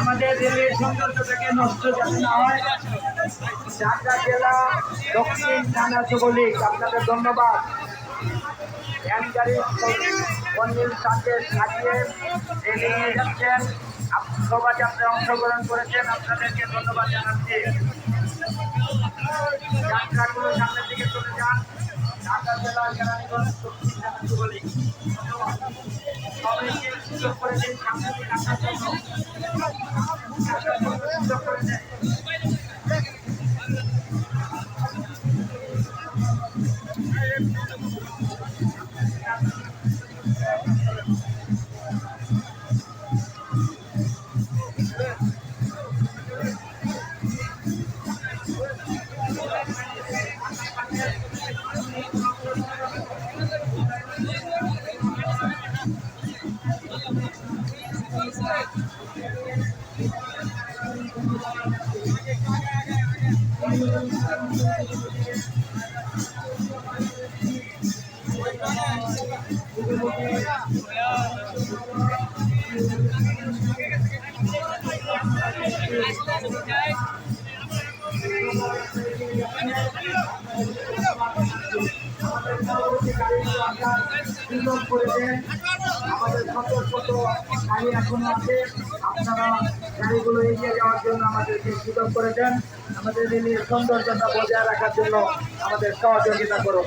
আমাদের রেলের সৌন্দর্যটাকে নষ্ট যাতে না হয় ঢাকা জেলা দক্ষিণ থানা যুবলীগ আপনাদের ধন্যবাদ। গাড়ি পন্ডিল সাথে সাজিয়ে নিয়ে যাচ্ছেন। শোভাযাত্রায় অংশগ্রহণ করেছেন। আপনাদেরকে ধন্যবাদ জানাচ্ছি। যাত্রাগুলো সামনের দিকে চলে যান। ঢাকা জেলা কেরানীগঞ্জ, দক্ষিণ সবাইকে সুযোগ করে দিন। সামনের দিকে আসার জন্য। করে দিন। আমাদের গাড়িগুলো আপনার সুযোগ করে আমাদের শত শত গাড়ি এখনও আছে। আপনারা গাড়িগুলো এগিয়ে যাওয়ার জন্য আমাদেরকে সুযোগ করে দেন আমাদের রেলের সৌন্দর্যতা বজায় রাখার জন্য আমাদের সহযোগিতা করুন।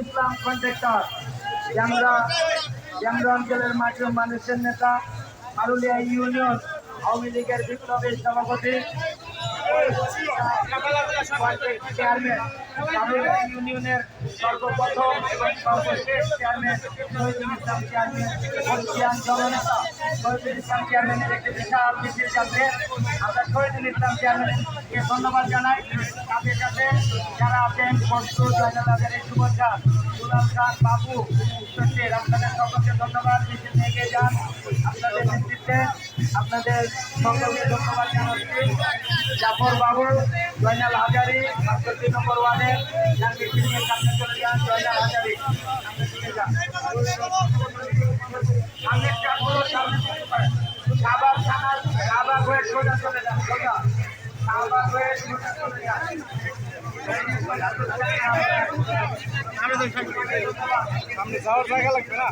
ইসলাম কন্ট্রাক্টর জামরা অঞ্চলের মাঠে মানুষের নেতা আরুলিয়া ইউনিয়ন। আওয়ামী লীগের বিপ্লবের সভাপতি চেয়ারম্যান সর্বপ্রথম এবং সর্বশেষ চেয়ারম্যান শহীদুল চেয়ারম্যান বর্ষিয়ান জননেতা শহীদুল ইসলাম চেয়ারম্যানের চেয়ারম্যানকে ধন্যবাদ জানাই তাদের সাথে যারা আছেন বস্তু জয়নালের শুভেচ্ছা দুলাল খান বাবু আপনাদের সকলকে ধন্যবাদ মিছিল এগিয়ে যান আপনাদের নেতৃত্বে আপনাদের সকলকে ধন্যবাদ জানাচ্ছি। জাফর বাবু জয়নাল হাজারি বাষট্টি নম্বর মিছিল সামনে চলে যান, জয়নাল হাজারি। সামনে যাওয়ার জায়গা লাগবে না।